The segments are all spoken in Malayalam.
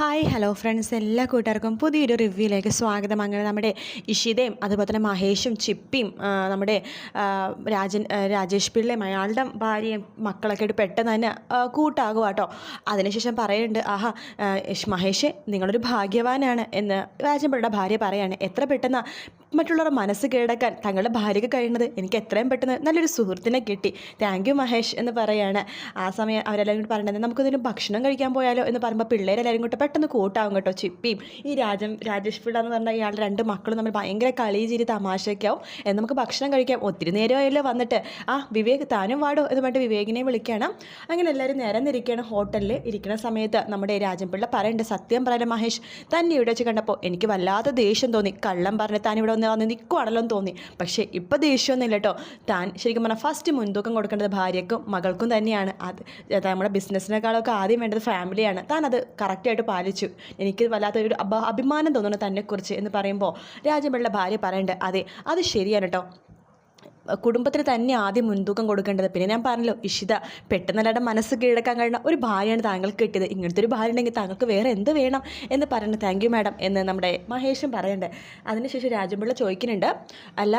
Hi hello friends. എല്ലാ കൂട്ടുകാർക്കും പുതിയൊരു റിവ്യൂയിലേക്ക് സ്വാഗതം. അങ്ങനെ നമ്മുടെ ഇഷിതയും അതുപോലെ തന്നെ മഹേഷും ചിപ്പിയും നമ്മുടെ രാജൻ രാജേഷ് പിള്ളയും അയാളുടെ ഭാര്യയും മക്കളൊക്കെ ആയിട്ട് പെട്ടെന്ന് തന്നെ കൂട്ടാകുക കേട്ടോ അതിനുശേഷം പറയുന്നുണ്ട് ആഹാ മഹേഷ് നിങ്ങളൊരു ഭാഗ്യവാനാണ് എന്ന് രാജൻ പിള്ളയുടെ ഭാര്യ പറയാണ്. എത്ര പെട്ടെന്ന് മറ്റുള്ളവരുടെ മനസ്സ് കീഴടക്കാൻ തങ്ങളുടെ ഭാര്യയ്ക്ക് കഴിയുന്നത് എനിക്ക് എത്രയും പെട്ടെന്ന് നല്ലൊരു സുഹൃത്തിനെ കിട്ടി. താങ്ക് യു മഹേഷ് എന്ന് പറയാണ്. ആ സമയം അവരെല്ലാവരും കൂടി പറയണത് നമുക്കിതിന് ഭക്ഷണം കഴിക്കാൻ പോയാലോ എന്ന് പറയുമ്പോൾ പിള്ളേരെല്ലാവരും കൂട്ട് പെട്ടെന്ന് കൂട്ടാവും കേട്ടോ ചിപ്പിയും. ഈ രാജൻ രാജേഷ് പിള്ള എന്ന് പറഞ്ഞാൽ ഇയാളുടെ രണ്ട് മക്കളും നമ്മൾ ഭയങ്കര കളി ചിരി തമാശയ്ക്കാവും എന്ന് നമുക്ക് ഭക്ഷണം കഴിക്കാം. ഒത്തിരി നേരമായല്ലോ വന്നിട്ട്. ആ വിവേക് താനും വാടോ എന്ന് പറഞ്ഞിട്ട് വിവേകിനെ വിളിക്കണം. അങ്ങനെ എല്ലാവരും നേരം ഇരിക്കുകയാണ് ഹോട്ടലിൽ ഇരിക്കുന്ന സമയത്ത് നമ്മുടെ രാജൻ പിള്ള പറയേണ്ട സത്യം പറയാൻ മഹേഷ്. തന്നെ ഇവിടെ വെച്ച് കണ്ടപ്പോൾ എനിക്ക് വല്ലാത്ത ദേഷ്യം തോന്നി. കള്ളം പറഞ്ഞ് താൻ ഇവിടെ വന്ന് നിൽക്കുവാണല്ലോ എന്ന് തോന്നി. പക്ഷേ ഇപ്പോൾ ദേഷ്യമൊന്നുമില്ല കേട്ടോ താൻ ശരിക്കും പറഞ്ഞാൽ ഫസ്റ്റ് മുൻതൂക്കം കൊടുക്കേണ്ടത് ഭാര്യക്കും മകൾക്കും തന്നെയാണ്. അത് നമ്മുടെ ബിസിനസ്സിനേക്കാളൊക്കെ ആദ്യം വേണ്ടത് ഫാമിലിയാണ് താൻ അത് കറക്റ്റായിട്ട് പാലിച്ചു. എനിക്ക് വല്ലാത്തൊരു അഭ അഭിമാനം തോന്നുന്നു തന്നെക്കുറിച്ച് എന്ന് പറയുമ്പോൾ രാജപിള്ള ഭാര്യ പറയേണ്ടത് അതെ അത് ശരിയാണ് കേട്ടോ കുടുംബത്തിന് തന്നെ ആദ്യം മുൻതൂക്കം കൊടുക്കേണ്ടത്. പിന്നെ ഞാൻ പറഞ്ഞല്ലോ ഇഷിത പെട്ടെന്ന് അല്ലാതെ മനസ്സ് കീഴടക്കാൻ കഴിയുന്ന ഒരു ഭാര്യയാണ് താങ്കൾക്ക് കിട്ടിയത്. ഇങ്ങനത്തെ ഒരു ഭാര്യ ഉണ്ടെങ്കിൽ താങ്കൾക്ക് വേറെ എന്ത് വേണം എന്ന് പറയുന്നത് താങ്ക് യു മാഡം എന്ന് നമ്മുടെ മഹേഷും പറയണ്ടേ. അതിനുശേഷം രാജമ്പിള്ള ചോദിക്കുന്നുണ്ട് അല്ല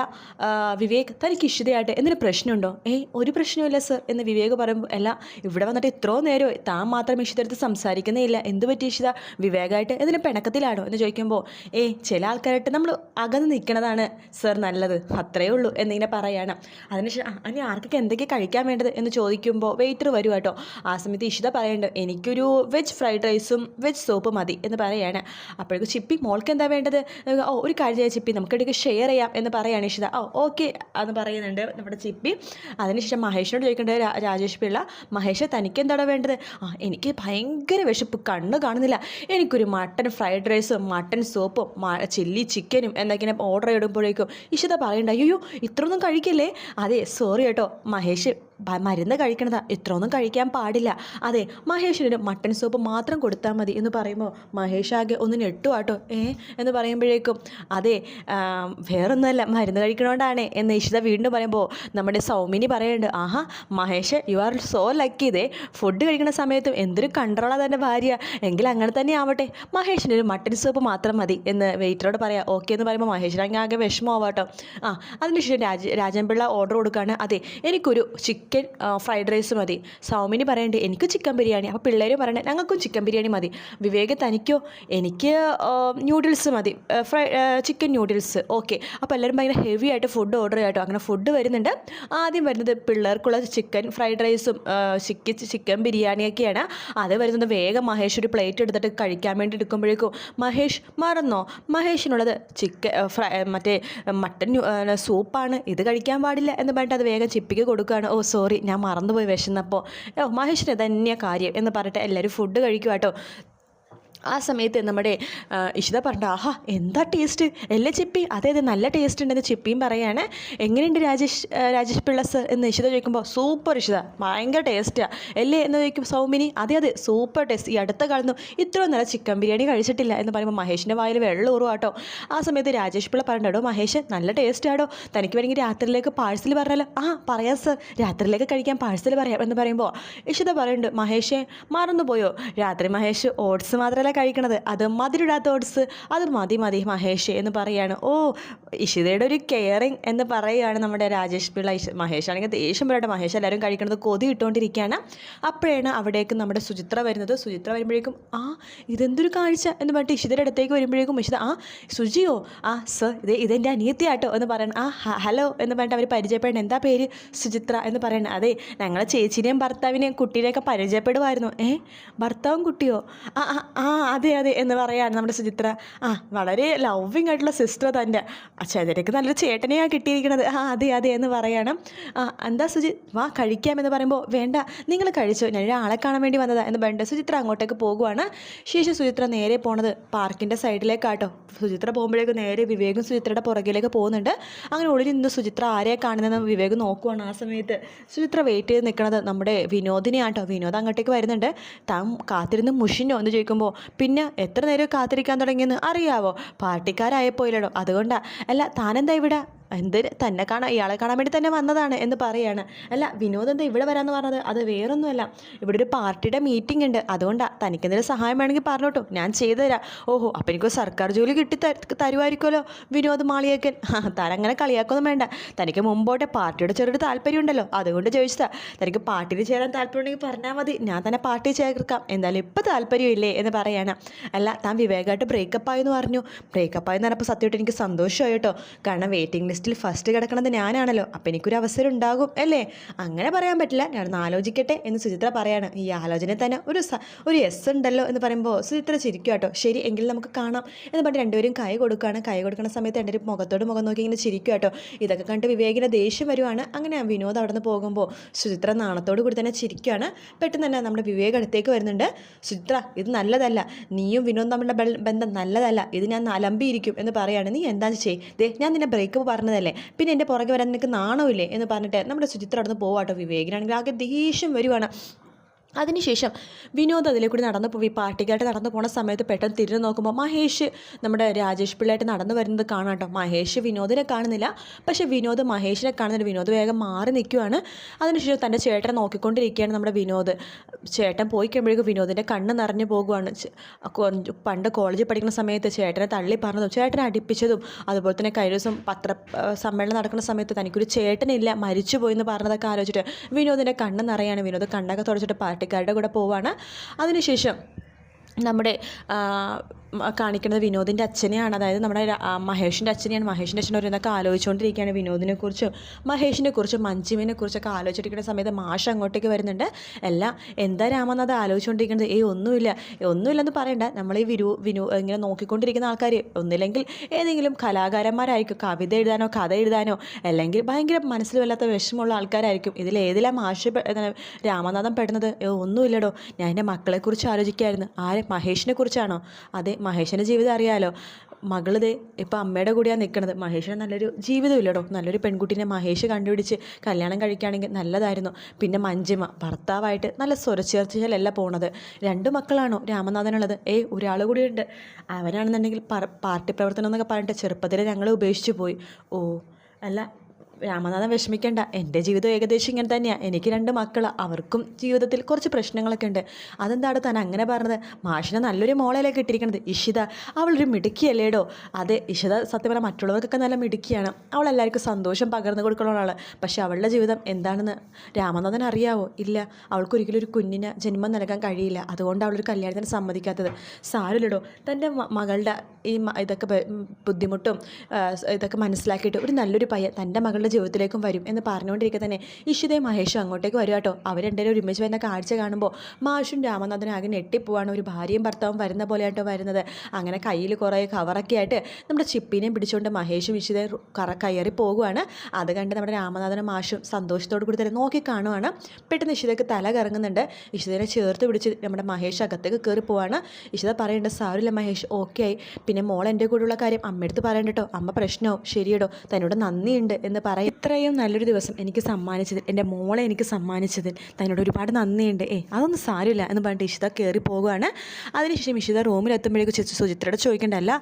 വിവേക് തനിക്ക് ഇഷിതയായിട്ട് എന്തൊരു പ്രശ്നമുണ്ടോ? ഏയ് ഒരു പ്രശ്നമില്ല സർ എന്ന് വിവേക് പറയുമ്പോൾ അല്ല ഇവിടെ വന്നിട്ട് ഇത്രയോ നേരം താൻ മാത്രം ഇഷിതടുത്ത് സംസാരിക്കുന്നേ ഇല്ല. എന്ത് പറ്റി ഇഷിത? വിവേകമായിട്ട് എന്തിനു പിണക്കത്തിലാണോ? എന്ന് ചോദിക്കുമ്പോൾ ഏയ് ചില ആൾക്കാരായിട്ട് നമ്മൾ അകന്ന് നിൽക്കുന്നതാണ് സർ നല്ലത്. അത്രയേ ഉള്ളൂ എന്നിങ്ങനെ പറയാണ് അതിനുശേഷം അനി ആർക്കൊക്കെ എന്തൊക്കെ കഴിക്കാൻ വേണ്ടത്? എന്ന് ചോദിക്കുമ്പോൾ വെയിറ്റർ വരും കേട്ടോ. ആ സമയത്ത് ഇഷിത പറയേണ്ട എനിക്കൊരു വെജ് ഫ്രൈഡ് റൈസും വെജ് സോപ്പ് മതി എന്ന് പറയാണ്. അപ്പോഴേക്കും ചിപ്പി മോൾക്ക് എന്താ വേണ്ടത്? ഓ ഒരു കാര്യം ചിപ്പി നമുക്കിടയ്ക്ക് ഷെയർ ചെയ്യാം എന്ന് പറയാണ് ഇഷിത. ഓ ഓക്കെ എന്ന് പറയുന്നുണ്ട് നമ്മുടെ ചിപ്പി. അതിനുശേഷം മഹേഷിനോട് ചോദിക്കേണ്ടത് രാജേഷ് പിള്ള മഹേഷ് തനിക്ക് എന്താണോ വേണ്ടത്? ആ എനിക്ക് ഭയങ്കര വിശപ്പ് കണ്ണ് കാണുന്നില്ല. എനിക്കൊരു മട്ടൻ ഫ്രൈഡ് റൈസും മട്ടൻ സോപ്പും ചില്ലി ചിക്കനും എന്നൊക്കെ ഓർഡർ ഇടുമ്പോഴേക്കും ഇഷിത പറയണ്ട അയ്യോ ഇത്രയൊന്നും കഴിക്കില്ലേ അതെ സോറി കേട്ടോ. മഹേഷ് മരുന്ന് കഴിക്കണതാ. ഇത്രയൊന്നും കഴിക്കാൻ പാടില്ല. അതെ മഹേഷിനൊരു മട്ടൻ സൂപ്പ് മാത്രം കൊടുത്താൽ മതി എന്ന് പറയുമ്പോൾ മഹേഷ് ആകെ ഒന്ന് ഞെട്ടുവാട്ടോ ഏ? എന്ന് പറയുമ്പോഴേക്കും അതെ വേറൊന്നുമല്ല മരുന്ന് കഴിക്കണോണ്ടാണ് എന്ന് ഇഷിത വീണ്ടും പറയുമ്പോൾ നമ്മുടെ സൗമിനി പറയുന്നുണ്ട് ആഹാ Mahesh you are so lucky ഇതേ ഫുഡ് കഴിക്കുന്ന സമയത്തും എന്തൊരു കണ്ട്രോളാണ് തന്നെ ഭാര്യ. എങ്കിൽ അങ്ങനെ തന്നെ ആവട്ടെ. മഹേഷിന് ഒരു മട്ടൻ സൂപ്പ് മാത്രം മതി എന്ന് വെയിറ്ററോട് പറയാം. ഓക്കെ എന്ന് പറയുമ്പോൾ മഹേഷിനാകെ ആകെ വിഷമമാവാട്ടോ. ആ അതിനുശേഷം രാജ രാജൻപിള്ള ഓർഡർ കൊടുക്കുകയാണ് അതെ എനിക്കൊരു ചിക്കൻ ഫ്രൈഡ് റൈസ് മതി. സൗമിനി പറയണ്ടേ എനിക്ക് ചിക്കൻ ബിരിയാണി. അപ്പോൾ പിള്ളേർ പറയണേ ഞങ്ങൾക്കും ചിക്കൻ ബിരിയാണി മതി. വിവേക് തനിക്കോ? എനിക്ക് ന്യൂഡിൽസ് മതി. Fry chicken noodles okay. അപ്പോൾ എല്ലാവരും ഭയങ്കര ഹെവി ആയിട്ട് ഫുഡ് ഓർഡർ ചെയ്യാട്ടോ. അങ്ങനെ ഫുഡ് വരുന്നുണ്ട്. ആദ്യം വരുന്നത് പിള്ളേർക്കുള്ള ചിക്കൻ ഫ്രൈഡ് റൈസും ചിക്കൻ ചിക്കൻ ബിരിയാണിയൊക്കെയാണ് അത് വരുന്നത് വേഗം മഹേഷ് ഒരു പ്ലേറ്റ് എടുത്തിട്ട് കഴിക്കാൻ വേണ്ടി എടുക്കുമ്പോഴേക്കും. മഹേഷ് മറന്നോ? മഹേഷിനുള്ളത് ചിക്കൻ ഫ്രൈ മറ്റേ മട്ടൻ സൂപ്പാണ്. ഇത് കഴിക്കാൻ പാടില്ല എന്ന് പറഞ്ഞിട്ട് അത് വേഗം ചിപ്പിക്ക് കൊടുക്കുകയാണ്. ഓ സോറി ഞാൻ മറന്നുപോയി വിശന്നപ്പോൾ ഓ മഹേഷിന് തന്നെയാണ് കാര്യം എന്ന് പറഞ്ഞിട്ട് എല്ലാവരും ഫുഡ് കഴിക്കുക ആ സമയത്ത് നമ്മുടെ ഇഷിത പറഞ്ഞു ആഹാ എന്താ ടേസ്റ്റ് അല്ലേ ചിപ്പി? അതെ അതെ നല്ല ടേസ്റ്റ് ഉണ്ടെന്ന് ചിപ്പിയും പറയാണ്. എങ്ങനെയുണ്ട് രാജേഷ് രാജേഷ് പിള്ള സർ എന്ന് ഇഷിത ചോദിക്കുമ്പോൾ സൂപ്പർ ഇഷിത ഭയങ്കര ടേസ്റ്റാണ് അല്ലേ? എന്ന് ചോദിക്കും സൗമിനി. അതെ അതെ സൂപ്പർ ടേസ്റ്റ് ഈ അടുത്ത കാലത്തും ഇത്രയും നല്ല ചിക്കൻ ബിരിയാണി കഴിച്ചിട്ടില്ല. എന്ന് പറയുമ്പോൾ മഹേഷിന്റെ വായിൽ വെള്ളം ഊറും കേട്ടോ ആ സമയത്ത് രാജേഷ് പിള്ള പറഞ്ഞോ മഹേഷ് നല്ല ടേസ്റ്റ് ആടോ. തനിക്ക് വേണമെങ്കിൽ രാത്രിയിലേക്ക് പാഴ്സൽ പറഞ്ഞാലോ ആ പറയാം സർ രാത്രിയിലേക്ക് കഴിക്കാൻ പാഴ്സൽ പറയാം. എന്ന് പറയുമ്പോൾ ഇഷിത പറയുന്നുണ്ട് മഹേഷേ മറന്നുപോയോ? രാത്രി മഹേഷ് ഓട്സ് മാത്രമല്ല കഴിക്കണത്. അത് മധുരിടാത്ത ഓട്സ്. അത് മതി മതി മഹേഷ് എന്ന് പറയാണ്. ഓ ഇഷിതയുടെ ഒരു കെയറിങ് എന്ന് പറയുകയാണ് നമ്മുടെ രാജേഷ് പിള്ള. മഹേഷ് ആണെങ്കിൽ ദേഷ്യം പറയട്ടെ. മഹേഷ് എല്ലാവരും കഴിക്കണത് കൊതി ഇട്ടുകൊണ്ടിരിക്കുകയാണ്. അപ്പോഴാണ് അവിടേക്ക് നമ്മുടെ സുചിത്ര വരുന്നത്. സുചിത്ര വരുമ്പോഴേക്കും ആ ഇതെന്തൊരു കാഴ്ച? എന്ന് പറഞ്ഞിട്ട് ഇഷിതയുടെ അടുത്തേക്ക് വരുമ്പോഴേക്കും ഇഷിത ആ സുജിയോ ആ സർ ഇത് ഇതെന്റെ അനിയത്തിയാട്ടോ. എന്ന് പറയണം. ആ ഹലോ എന്ന് പറഞ്ഞിട്ട് അവർ പരിചയപ്പെടണം എന്താ പേര്? സുചിത്ര എന്ന് പറയണം. അതെ ഞങ്ങളെ ചേച്ചിനെയും ഭർത്താവിനെയും കുട്ടീനെയൊക്കെ പരിചയപ്പെടുമായിരുന്നു ഏ ഭർത്താവും കുട്ടിയോ? ആ, ആ അതെ അതെ എന്ന് പറയാണ് നമ്മുടെ സുചിത്ര ആ വളരെ ലവിങ് ആയിട്ടുള്ള സിസ്റ്റർ തന്റെ. ചേതരക്ക് നല്ലൊരു ചേട്ടനെയാണ് കിട്ടിയിരിക്കുന്നത് ആ അതെ അതെ എന്ന് പറയണം. ആ എന്താ സുജി വാ കഴിക്കാമെന്ന് പറയുമ്പോൾ വേണ്ട നിങ്ങൾ കഴിച്ചോ ഞാൻ ഒരാളെ കാണാൻ വേണ്ടി വന്നതാണ് എന്ന് പറഞ്ഞിട്ട് സുചിത്ര അങ്ങോട്ടേക്ക് പോകുവാണ്. ശേഷം സുചിത്ര നേരെ പോണത് പാർക്കിന്റെ സൈഡിലേക്കാട്ടോ. സുചിത്ര പോകുമ്പോഴേക്കും നേരെ വിവേകും സുചിത്രയുടെ പുറകിലേക്ക് പോകുന്നുണ്ട്. അങ്ങനെ ഉള്ളിൽ നിന്ന് സുചിത്ര ആരെയെ കാണുന്നതെന്ന് വിവേക് നോക്കുവാണ് ആ സമയത്ത്. സുചിത്ര വെയിറ്റ് ചെയ്ത് നിൽക്കുന്നത് നമ്മുടെ വിനോദിനെയാട്ടോ. വിനോദ് അങ്ങോട്ടേക്ക് വരുന്നുണ്ട്. താൻ കാത്തിരുന്ന് മുഷിനോ എന്ന് ചോദിക്കുമ്പോൾ പിന്നെ എത്ര നേരം കാത്തിരിക്കാൻ തുടങ്ങിയെന്ന് അറിയാവോ? പാർട്ടിക്കാരായപ്പോയില്ലടോ അതുകൊണ്ടാ. അല്ല താനെന്താ ഇവിടെ? എന്ത് തന്നെ കാണാൻ ഇയാളെ കാണാൻ വേണ്ടി തന്നെ വന്നതാണ് എന്ന് പറയാണ്. അല്ല വിനോദ് എന്താ ഇവിടെ വരാമെന്ന് പറഞ്ഞത്? അത് വേറൊന്നുമല്ല. ഇവിടെ ഒരു പാർട്ടിയുടെ മീറ്റിംഗ് ഉണ്ട്. അതുകൊണ്ടാണ് തനിക്ക് എന്തെങ്കിലും സഹായം വേണമെങ്കിൽ പറഞ്ഞോട്ടോ. ഞാൻ ചെയ്തു തരാം ഓഹോ അപ്പം എനിക്ക് സർക്കാർ ജോലി കിട്ടി തര- തരുമായിരിക്കുമല്ലോ വിനോദ് മാളിയേക്കൻ താൻ അങ്ങനെ കളിയാക്കൊന്നും വേണ്ട. തനിക്ക് മുമ്പോട്ടെ പാർട്ടിയുടെ ചെറിയൊരു താല്പര്യം ഉണ്ടല്ലോ. അതുകൊണ്ട് ചോദിച്ചതാ. തനിക്ക് പാർട്ടിയിൽ ചേരാൻ താല്പര്യമുണ്ടെങ്കിൽ പറഞ്ഞാൽ മതി. ഞാൻ തന്നെ പാർട്ടി ചേർക്കാം. എന്തായാലും ഇപ്പം താല്പര്യമില്ലേ എന്ന് പറയാണ്. അല്ല താൻ വിവേകമായിട്ട് ബ്രേക്കപ്പ് ആയെന്ന് പറഞ്ഞു. ബ്രേക്കപ്പ് ആയെന്ന് പറഞ്ഞപ്പോൾ സത്യമായിട്ട് എനിക്ക് സന്തോഷമായിട്ടോ കാരണം വെയിറ്റിംഗ് ലിസ്റ്റിൽ ഫസ്റ്റ് കിടക്കണത് ഞാനാണല്ലോ. അപ്പം എനിക്കൊരു അവസരം ഉണ്ടാകും അല്ലേ? അങ്ങനെ പറയാൻ പറ്റില്ല. ഞാനൊന്ന് ആലോചിക്കട്ടെ എന്ന് സുചിത്ര പറയാണ്. ഈ ആലോചന തന്നെ ഒരു ഒരു എസ് ഉണ്ടല്ലോ എന്ന് പറയുമ്പോൾ സുചിത്ര ചിരിക്കും കേട്ടോ ശരി എങ്കിൽ നമുക്ക് കാണാം എന്ന് പറഞ്ഞ് രണ്ടുപേരും കൈ കൊടുക്കുകയാണ്. കൈ കൊടുക്കുന്ന സമയത്ത് എന്റെ ഒരു മുഖത്തോട് മുഖം നോക്കി ഇങ്ങനെ ചിരിക്കും കേട്ടോ ഇതൊക്കെ കണ്ട് വിവേകിന് ദേഷ്യം വരുവാണ്. അങ്ങനെ വിനോദ് അവിടെ നിന്ന് പോകുമ്പോൾ സുചിത്ര നാണത്തോട് കൂടി തന്നെ ചിരിക്കുകയാണ് പെട്ടെന്ന് തന്നെ നമ്മുടെ വിവേക് അടുത്തേക്ക് വരുന്നുണ്ട്. സുചിത്ര ഇത് നല്ലതല്ല. നീയും വിനോദ് തമ്മിലുള്ള ബന്ധം നല്ലതല്ല. ഇത് ഞാൻ അലമ്പിയിരിക്കും എന്ന് പറയാണ്. നീ എന്താ ചെയ്യേ? ദേ ഞാൻ നിന്നെ ബ്രേക്കപ്പ് പറഞ്ഞതല്ലേ പിന്നെ എന്റെ പുറകെ വരാൻ നിനക്ക് നാണമില്ലേ എന്ന് പറഞ്ഞിട്ട് നമ്മുടെ സുചിത്ര അവിടെ നിന്ന് പോവാട്ടോ വിവേകിനാണെങ്കിൽ ആകെ ദേഷ്യം വരുവാണ്. അതിനുശേഷം വിനോദ് അതിലെ കൂടി നടന്നു പോയി പാർട്ടിക്കായിട്ട് നടന്നു പോണ സമയത്ത് പെട്ടെന്ന് തിരിഞ്ഞു നോക്കുമ്പോൾ മഹേഷ് നമ്മുടെ രാജേഷ് പിള്ളയായിട്ട് നടന്നു വരുന്നത് കാണാം കേട്ടോ. മഹേഷ് വിനോദിനെ കാണുന്നില്ല. പക്ഷേ വിനോദ് മഹേഷിനെ കാണുന്നില്ല. വിനോദ് വേഗം മാറി നിൽക്കുവാണ്. അതിനുശേഷം തന്റെ ചേട്ടനെ നോക്കിക്കൊണ്ടിരിക്കുകയാണ് നമ്മുടെ വിനോദ്. ചേട്ടൻ പോയി കഴിയുമ്പോഴേക്കും വിനോദിന്റെ കണ്ണ് നിറഞ്ഞു പോകുവാണ്. പണ്ട് കോളേജിൽ പഠിക്കുന്ന സമയത്ത് ചേട്ടനെ തള്ളി പറഞ്ഞതും ചേട്ടനെ അടിപ്പിച്ചതും അതുപോലെ തന്നെ കഴിഞ്ഞ ദിവസം പത്ര സമ്മേളനം നടക്കുന്ന സമയത്ത് തനിക്കൊരു ചേട്ടനില്ല മരിച്ചു പോയി എന്ന് പറഞ്ഞതൊക്കെ ആലോചിച്ചിട്ട് വിനോദിന്റെ കണ്ണ് നിറയാണ്. വിനോദ് കണ്ണൊക്കെ തുടച്ചിട്ട് പാർട്ടിക്കാരുടെ കൂടെ പോവാണ്. അതിനുശേഷം നമ്മുടെ കാണിക്കുന്നത് വിനോദിന്റെ അച്ഛനെയാണ്. അതായത് നമ്മുടെ മഹേഷിന്റെ അച്ഛനെയാണ്. മഹേഷിന്റെ അച്ഛൻ ഓരോന്നൊക്കെ ആലോചിച്ചുകൊണ്ടിരിക്കുകയാണ് വിനോദിനെ കുറിച്ചും മഹേഷിനെ കുറിച്ചും കുറിച്ചൊക്കെ ആലോചിച്ചിരിക്കുന്ന സമയത്ത് മാഷ് അങ്ങോട്ടേക്ക് വരുന്നുണ്ട്. അല്ല എന്താ രാമനാഥ് ആലോചിച്ചുകൊണ്ടിരിക്കുന്നത്? ഏയ് ഒന്നുമില്ല. ഒന്നുമില്ലെന്ന് പറയണ്ട. നമ്മൾ ഈ വിരു വിനു ഇങ്ങനെ നോക്കിക്കൊണ്ടിരിക്കുന്ന ആൾക്കാർ ഒന്നില്ലെങ്കിൽ ഏതെങ്കിലും കലാകാരന്മാരായിരിക്കും. കവിത എഴുതാനോ കഥ എഴുതാനോ അല്ലെങ്കിൽ ഭയങ്കര മനസ്സിൽ വല്ലാത്ത വിഷമമുള്ള ആൾക്കാരായിരിക്കും. ഇതിൽ ഏതിലാ മാഷ് രാമനാഥം പെടുന്നത്? ഒന്നുമില്ലടോ. ഞാൻ എന്റെ മക്കളെക്കുറിച്ച് ആലോചിക്കായിരുന്നു. ആരെ? മഹേഷിനെ കുറിച്ചാണോ അതെ മഹേഷിന്റെ ജീവിതം അറിയാമല്ലോ മകളിത് ഇപ്പം അമ്മയുടെ കൂടെയാണ് നിൽക്കുന്നത് മഹേഷിന് നല്ലൊരു ജീവിതമില്ലടോ. നല്ലൊരു പെൺകുട്ടീനെ മഹേഷ് കണ്ടുപിടിച്ച് കല്യാണം കഴിക്കുകയാണെങ്കിൽ നല്ലതായിരുന്നു. പിന്നെ മഞ്ജിമ ഭർത്താവായിട്ട് നല്ല സ്വരച്ചേർച്ചയിലല്ല പോണത്. രണ്ട് മക്കളാണോ രാമനാഥനുള്ളത്? ഏയ് ഒരാൾ കൂടിയുണ്ട് അവനാണെന്നുണ്ടെങ്കിൽ പാർട്ടി പ്രവർത്തനം എന്നൊക്കെ പറഞ്ഞിട്ട് ചെറുപ്പത്തിൽ ഞങ്ങളെ ഉപേക്ഷിച്ച് പോയി. ഓ അല്ല രാമനാഥൻ വിഷമിക്കേണ്ട. എന്റെ ജീവിതം ഏകദേശം ഇങ്ങനെ തന്നെയാണ് എനിക്ക് രണ്ട് മക്കൾ അവർക്കും ജീവിതത്തിൽ കുറച്ച് പ്രശ്നങ്ങളൊക്കെ ഉണ്ട്. അതെന്താണ് താൻ അങ്ങനെ പറഞ്ഞത്? മാഷിനെ നല്ലൊരു മോളയിലേക്ക് ഇട്ടിരിക്കുന്നത് ഇഷിത അവളൊരു മിടുക്കിയല്ലേടോ? അതെ ഇഷിത സത്യം പറഞ്ഞാൽ മറ്റുള്ളവർക്കൊക്കെ നല്ല മിടുക്കിയാണ്. അവൾ എല്ലാവർക്കും സന്തോഷം പകർന്നു കൊടുക്കുന്ന ആളാണ് പക്ഷേ അവളുടെ ജീവിതം എന്താണെന്ന് രാമനാഥൻ അറിയാവോ? ഇല്ല. അവൾക്ക് ഒരിക്കലും ഒരു കുഞ്ഞിന് ജന്മം നൽകാൻ കഴിയില്ല. അതുകൊണ്ട് അവളൊരു കല്യാണത്തിന് സമ്മതിക്കാത്തത്. സാരമില്ലടോ. തന്റെ മകളുടെ ഈ ഇതൊക്കെ ബുദ്ധിമുട്ടും ഇതൊക്കെ മനസ്സിലാക്കിയിട്ട് ഒരു നല്ലൊരു പയ്യൻ തന്റെ മകളുടെ ജീവിതത്തിലേക്കും വരും എന്ന് പറഞ്ഞുകൊണ്ടിരിക്കുക തന്നെ. ഇഷിതയും മഹേഷും അങ്ങോട്ടേക്ക് വരും കേട്ടോ. അവർ രണ്ടുപേരും ഒരുമിച്ച് വരുന്ന കാഴ്ച കാണുമ്പോൾ മാഷും രാമനാഥനും ആകെ ഞെട്ടിപ്പോവാണ്. ഒരു ഭാര്യയും ഭർത്താവും വരുന്ന പോലെ പോലെയാട്ടോ വരുന്നത്. അങ്ങനെ കയ്യിൽ കുറേ കവറൊക്കെ ആയിട്ട് നമ്മുടെ ചിപ്പിനെയും പിടിച്ചുകൊണ്ട് മഹേഷും ഇഷിതയും കയറി പോകുവാണ്. അത് കണ്ട് നമ്മുടെ രാമനാഥനും മാഷും സന്തോഷത്തോടു കൂടി തന്നെ നോക്കി കാണുവാണ്. പെട്ടെന്ന് ഇഷിതയ്ക്ക് തല കറങ്ങുന്നുണ്ട്. ഇഷിതനെ ചേർത്ത് പിടിച്ച് നമ്മുടെ മഹേഷ് അകത്തേക്ക് കയറി പോവാണ്. ഇഷിത പറയേണ്ട സാരില്ല മഹേഷ് ഓക്കെ ആയി. പിന്നെ മോൾ എന്റെ കൂടെയുള്ള കാര്യം അമ്മയടുത്ത് പറയണ്ട കേട്ടോ. അമ്മ പ്രശ്നമാവും. ശരിയടോ. തന്നോട് നന്ദിയുണ്ട് എന്ന് പറയും ഇത്രയും നല്ലൊരു ദിവസം എനിക്ക് സമ്മാനിച്ചതിൽ എന്റെ മോളെ എനിക്ക് സമ്മാനിച്ചതിൽ തന്നോട് ഒരുപാട് നന്ദിയുണ്ട്. ഏ അതൊന്നും സാരമില്ല എന്ന് പറഞ്ഞിട്ട് ഇഷിത കയറി പോവുകയാണ്. അതിനുശേഷം ഇഷിത റൂമിലെത്തുമ്പോഴേക്കും സുചിത്രയോട് ചോദിക്കേണ്ടല്ല.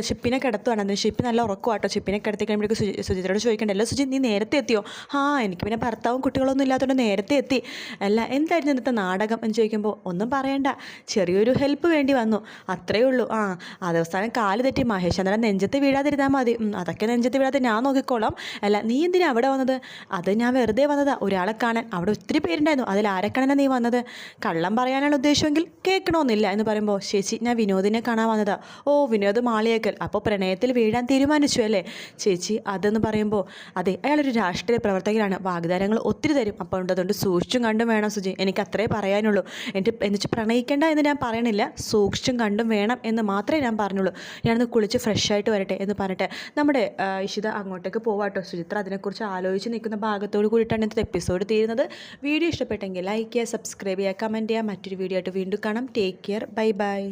ഷിപ്പിനെ കിടത്തുവാണ്. അതിന് ഷിപ്പ് നല്ല ഉറക്കമാട്ടോ. ഷിപ്പിനെ കിടത്തി കഴിയുമ്പോഴേക്കും സുചി സുചിത്രയോട് ചോദിക്കേണ്ടല്ലോ സുജിത് നീ നേരത്തെ എത്തിയോ? ആ എനിക്ക് പിന്നെ ഭർത്താവും കുട്ടികളൊന്നും ഇല്ലാത്തതുകൊണ്ട് നേരത്തെ എത്തി. അല്ല എന്തായിരുന്നു ഇന്നത്തെ നാടകം? എന്ന് ചോദിക്കുമ്പോൾ ഒന്നും പറയണ്ട. ചെറിയൊരു ഹെൽപ്പ് വേണ്ടി വന്നു. അത്രയേ ഉള്ളൂ. ആ അതവസാനം കാൽ തെറ്റി. മഹേഷ് അന്നേരം നെഞ്ചത്ത് വീഴാതിരുന്നാൽ മതി. അതൊക്കെ നെഞ്ചത്ത് വീഴാതെ ഞാൻ നോക്കിക്കോളാം. അല്ല നീ എന്തിനാ അവിടെ വന്നത്? അത് ഞാൻ വെറുതെ വന്നതാ. ഒരാളെ കാണാൻ അവിടെ ഒത്തിരി പേരുണ്ടായിരുന്നു. അതിൽ ആരെ കാണാനാണ് നീ വന്നത്? കള്ളം പറയാനാണ് ഉദ്ദേശമെങ്കിൽ കേൾക്കണമെന്നില്ല എന്ന് പറയുമ്പോൾ ചേച്ചി ഞാൻ വിനോദിനെ കാണാൻ വന്നതാ. ഓ വിനോദ് മാളിയേക്കൽ. അപ്പോൾ പ്രണയത്തിൽ വീഴാൻ തീരുമാനിച്ചു അല്ലേ? ചേച്ചി അതെന്ന് പറയുമ്പോൾ അതെ അയാളൊരു രാഷ്ട്രീയ പ്രവർത്തകനാണ്. വാഗ്ദാനങ്ങൾ ഒത്തിരി തരും. അപ്പോൾ അതുകൊണ്ട് സൂക്ഷിച്ചും കണ്ടും വേണം സുജി. എനിക്ക് അത്രേ പറയാനുള്ളൂ. എന്റെ എന്നുവെച്ച് പ്രണയിക്കേണ്ട എന്ന് ഞാൻ പറയണില്ല. സൂക്ഷിച്ചും കണ്ടും വേണം എന്ന് മാത്രമേ ഞാൻ പറഞ്ഞുള്ളൂ. ഞാനൊന്ന് കുളിച്ച് ഫ്രഷ് ആയിട്ട് വരട്ടെ എന്ന് പറഞ്ഞിട്ട് നമ്മുടെ ഇഷിത അങ്ങോട്ടേക്ക് പോവാട്ടോ സുചിത്ര അതിനെക്കുറിച്ച് ആലോചിച്ച് നിൽക്കുന്ന ഭാഗത്തോട് കൂടിയിട്ടാണ് ഇന്നത്തെ എപ്പിസോഡ് തീരുന്നത്. വീഡിയോ ഇഷ്ടപ്പെട്ടെങ്കിൽ ലൈക്ക് ചെയ്യുക സബ്സ്ക്രൈബ് ചെയ്യുക കമന്റ് ചെയ്യുക. മറ്റൊരു വീഡിയോ ആയിട്ട് വീണ്ടും കാണാം. Take care bye bye